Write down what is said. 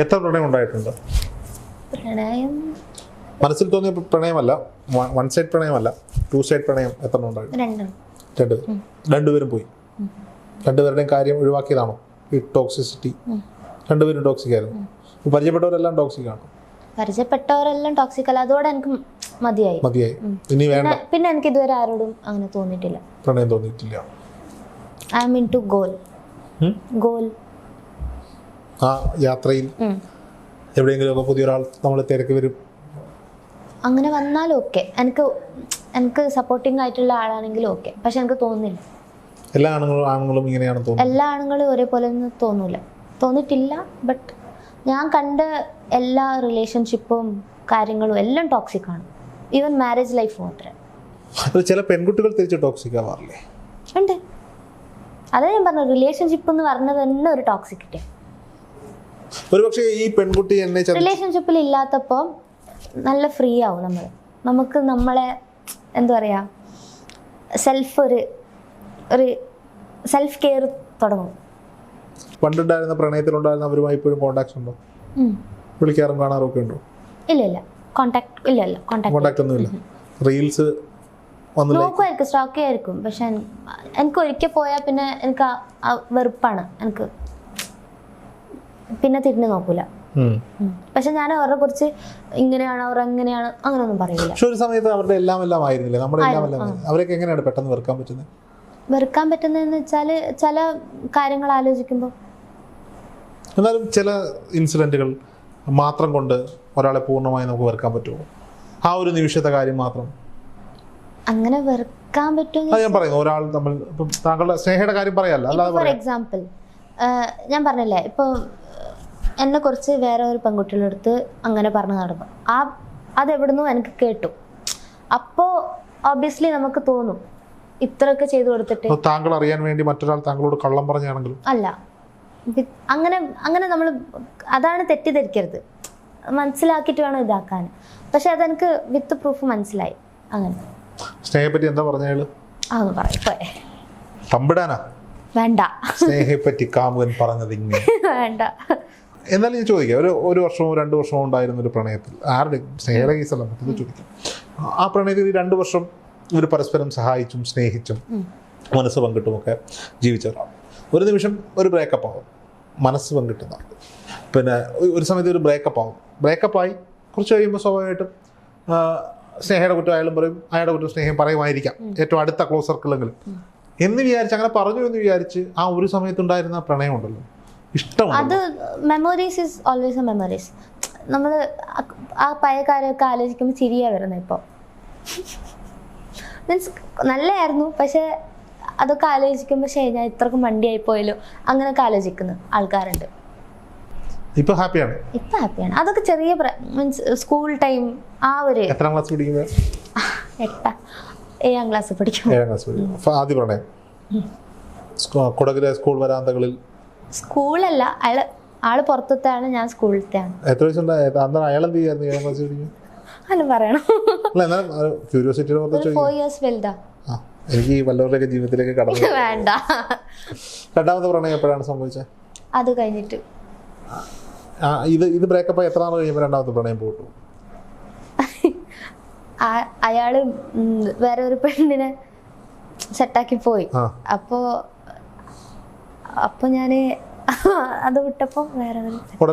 എത്ര പ്രണയം ഉണ്ടായിട്ടുണ്ട്? പ്രണയം മനസ്സിൽ തോന്നിയ പ്രണയമല്ല. വൺ സൈഡ് പ്രണയമല്ല. ടു സൈഡ് പ്രണയം എത്ര ഉണ്ടായിരുന്നു രണ്ട്. രണ്ടുപേരും പോയി. രണ്ടുപേരുടെയും കാര്യം ഒഴിവാക്കിയതാണോ? ഈ ടോക്സിസിറ്റി രണ്ടുപേരും ടോക്സിക് ആയിരുന്നു. പരിചയപ്പെട്ടവരെല്ലാം ടോക്സിക് ആണ്? പരിചയപ്പെട്ടവരെല്ലാം ടോക്സിക് അല്ല. അതോടെ എനിക്ക് മതിയായി. മതിയായി. ഇനി വേണ്ട. പിന്നെ പിന്നെ എനിക്ക് ഇതുവരെ ആരോടും അങ്ങനെ തോന്നിയിട്ടില്ല. പ്രണയം തോന്നിയിട്ടില്ല. I mean to goal goal ആ യാത്രയിൽ എവിടെയെങ്കിലും എവിടെയെങ്കിലുമൊക്കെ പുതിയൊരാൾ നമ്മൾ തിരക്ക് വരും? അങ്ങനെ വന്നാലും ഓക്കെ എനിക്ക് എനിക്ക് സപ്പോർട്ടിംഗ് ആയിട്ടുള്ള ആളാണെങ്കിലും ഓക്കെ പക്ഷെ എനിക്ക് തോന്നുന്നില്ല. എല്ലാ ആണുങ്ങളും ആണുങ്ങളും ഇങ്ങനെയാണ് തോന്നുന്നത്? എല്ലാ ആണുങ്ങളും ഒരേപോലെ ഒന്നും തോന്നൂല. തോന്നിട്ടില്ല ബട്ട് ഞാൻ കണ്ട എല്ലാ റിലേഷൻഷിപ്പും കാര്യങ്ങളും എല്ലാം ടോക്സിക് ആണ്. ഈവൻ മാരേജ് ലൈഫ് മാത്രമേ അത് ചില പെൺകുട്ടികൾ തിരിച്ച് ടോക്സിക് ആവാറില്ലേ? ഉണ്ട്. അതാ ഞാൻ പറഞ്ഞു റിലേഷൻഷിപ്പ് എന്ന് പറഞ്ഞത് തന്നെ ഒരു ടോക്സിക്കിറ്റി ഒരുപക്ഷെ ഈ പെൺകുട്ടി എന്നെ റിലേഷൻഷിപ്പിൽ ഇല്ലാത്തപ്പോൾ നല്ല ഫ്രീ ആവും നമ്മൾ നമുക്ക് നമ്മളെ എന്താ പറയുക സെൽഫ് ഒരു ഒരു സെൽഫ് കെയർ തുടങ്ങും. പണ്ടുണ്ടായിരുന്ന പ്രണയത്തിലുണ്ടായിരുന്ന അവരുമായി ഇപ്പോഴും കോണ്ടാക്ട് ഉണ്ടോ. വിളിക്കാറും കാണാറും ഒക്കെ ഉണ്ടോ? ഇല്ല ഇല്ല. കോണ്ടാക്ട് ഇല്ല ഇല്ല. കോണ്ടാക്ട് കോണ്ടാക്ട് ഒന്നുമില്ല റീൽസ് വന്നില്ല നോക്കുമായിരിക്കും സ്റ്റോക്ക് ചെയ്യായിരിക്കും. പക്ഷെ എനിക്ക് ഒരിക്കൽ പോയാൽ പിന്നെ എനിക്ക് വെറുപ്പാണ്. എനിക്ക് പിന്നെ തിരിഞ്ഞു നോക്കൂല. പക്ഷെ ഞാൻ അവരെ കുറിച്ച് ഇങ്ങനെയാണ് അവർ എങ്ങനെയാണ് അങ്ങനെയൊന്നും പറയില്ല. പക്ഷെ ഒരു സമയത്ത് അവരുടെ എല്ലാം എല്ലാം ആയിരുന്നില്ലേ? നമ്മുടെ എല്ലാം എല്ലാം അവരൊക്കെ എങ്ങനെയാണ് പെട്ടെന്ന് വെറുക്കാൻ പറ്റുന്നത്? വെറുക്കാൻ പറ്റുന്നതെന്ന് വെച്ചാൽ ചില കാര്യങ്ങൾ ആലോചിക്കുമ്പോൾ. എന്നാലും ചില ഇൻസിഡന്റുകൾ മാത്രം കൊണ്ട് ഒരാളെ പൂർണമായി നമുക്ക് വെറുക്കാൻ പറ്റുമോ? ആ ഒരു നിമിഷത്തെ കാര്യം മാത്രം. അങ്ങനെ വെറുക്കാൻ പറ്റുമോ അത് ഞാൻ പറയുന്നു. ഒരാൾ നമ്മൾ താങ്കളുടെ സ്നേഹയുടെ കാര്യം പറയാല്ല. ഫോർ എക്സാമ്പിൾ ഞാൻ പറഞ്ഞില്ലേ ഇപ്പോൾ എന്നെ കുറച്ച് വേറെ ഒരു പെൺകുട്ടിയുടെ അടുത്ത് അങ്ങനെ പറഞ്ഞു നടന്നു. ആ അതെവിടുന്നു എനിക്ക് കേട്ടു. അപ്പോ ഒബ്വിയസ്ലി നമുക്ക് തോന്നും ഇത്രയൊക്കെ ചെയ്തു കൊടുത്തിട്ട്. താങ്കൾ അറിയാൻ വേണ്ടി മറ്റൊരാൾ താങ്കളോട് കള്ളം പറഞ്ഞാണെങ്കിലും. അല്ല. അങ്ങനെ അങ്ങനെ നമ്മൾ അതാണ് തെറ്റിദ്ധരിക്കരുത്. മനസ്സിലാക്കിയിട്ട് വേണം ഇതാക്കാൻ. പക്ഷെ അതെനിക്ക് വിത്ത് പ്രൂഫ് മനസ്സിലായി. അങ്ങനെ. സ്നേഹപ്പറ്റി എന്താ പറഞ്ഞു അതൊന്ന് തമ്പിടാനാ? വേണ്ട. സ്നേഹപ്പറ്റി കാമുകൻ പറഞ്ഞത് ഇങ്ങനെ വേണ്ട. എന്നാലും ഞാൻ ചോദിക്കാം. ഒരു ഒരു വർഷമോ രണ്ട് വർഷമോ ഉണ്ടായിരുന്ന ഒരു പ്രണയത്തിൽ ആരുടെ സ്നേഹയുടെ കേസല്ല മറ്റൊന്ന് ചോദിക്കാം. ആ പ്രണയത്തിൽ ഈ രണ്ട് വർഷം ഒരു പരസ്പരം സഹായിച്ചും സ്നേഹിച്ചും മനസ്സ് പങ്കിട്ടുമൊക്കെ ജീവിച്ചവരാണ്. ഒരു നിമിഷം ഒരു ബ്രേക്കപ്പ് ആവും. മനസ്സ് പങ്കിട്ടുന്ന പിന്നെ ഒരു സമയത്ത് ഒരു ബ്രേക്കപ്പ് ആവും. ബ്രേക്കപ്പ് ആയി കുറച്ച് കഴിയുമ്പോൾ സ്വാഭാവികമായിട്ടും സ്നേഹയുടെ കുറ്റം അയാളും പറയും അയാളുടെ കുറ്റം സ്നേഹം പറയുമായിരിക്കാം. ഏറ്റവും അടുത്ത ക്ലോസ് സർക്കിളെങ്കിലും എന്ന് വിചാരിച്ച് അങ്ങനെ പറഞ്ഞു എന്ന് വിചാരിച്ച് ആ ഒരു സമയത്തുണ്ടായിരുന്ന പ്രണയം ഉണ്ടല്ലോ. ഇഷ്ടമാണ്? അത് memories is always a memories നമ്മൾ ആ പഴയ കാര്യമൊക്കെ ആലോചിക്കുമ്പോൾ ചിരിയാ വരുന്നത് ഇപ്പോൾ മീൻസ് നല്ലതായിരുന്നു പക്ഷെ അതൊക്കെ ആലോചിക്കുമ്പോൾ ശരി ഞാൻ ഇത്രക്കും മണ്ടിയായി പോയല്ലോ. അങ്ങനെയൊക്കെ ആലോചിക്കുന്ന ആൾക്കാരുണ്ട്. ഇപ്പൊ ഹാപ്പിയാണ്? ഇപ്പൊ ഹാപ്പിയാണ്. അതൊക്കെ ചെറിയ മീൻസ് സ്കൂൾ ടൈം ആ ഒരു എത്രാം ക്ലാസ് പഠിക്കുന്നത്? എട്ട. ഏഴാം ക്ലാസ് പഠിക്കും ഏഴാം ക്ലാസ് പഠിക്കും ആദ്യ പ്രണയം കുടകിലെ സ്കൂൾ വരാന്തകളിൽ സ്കൂളല്ല അയാൾ ആൾ പുറത്തത്തെയാണ് ഞാൻ സ്കൂളിലത്തെയാണ് എത്ര വയസ്സുണ്ടായ? അന്ന് അയാൾ എന്ത് ചെയ്യായിരുന്നു? ഏഴാം ക്ലാസ് പഠിക്കും അല്ല പറയണം. ക്യൂരിയോസിറ്റിയുടെ ഫോർ ഇയേഴ്സ് വലുതാ. എനിക്ക് വല്ലവരുടെയൊക്കെ ജീവിതത്തിലേക്ക് കടന്നു വേണ്ട. രണ്ടാമത്തെ പ്രണയം എപ്പോഴാണ് സംഭവിച്ചത്? അത് കഴിഞ്ഞിട്ട്. ആ ഇത് ഇത് ബ്രേക്കപ്പ് ആയി എത്ര നാൾ കഴിയുമ്പോൾ രണ്ടാമത്തെ പ്രണയം പോട്ടു? ആ- അയാൾ വേറെ ഒരു പെണ്ണിനെ സെറ്റാക്കി പോയി. അപ്പോ അപ്പൊ ഞാൻ അത് വിട്ടപ്പോ വേറെ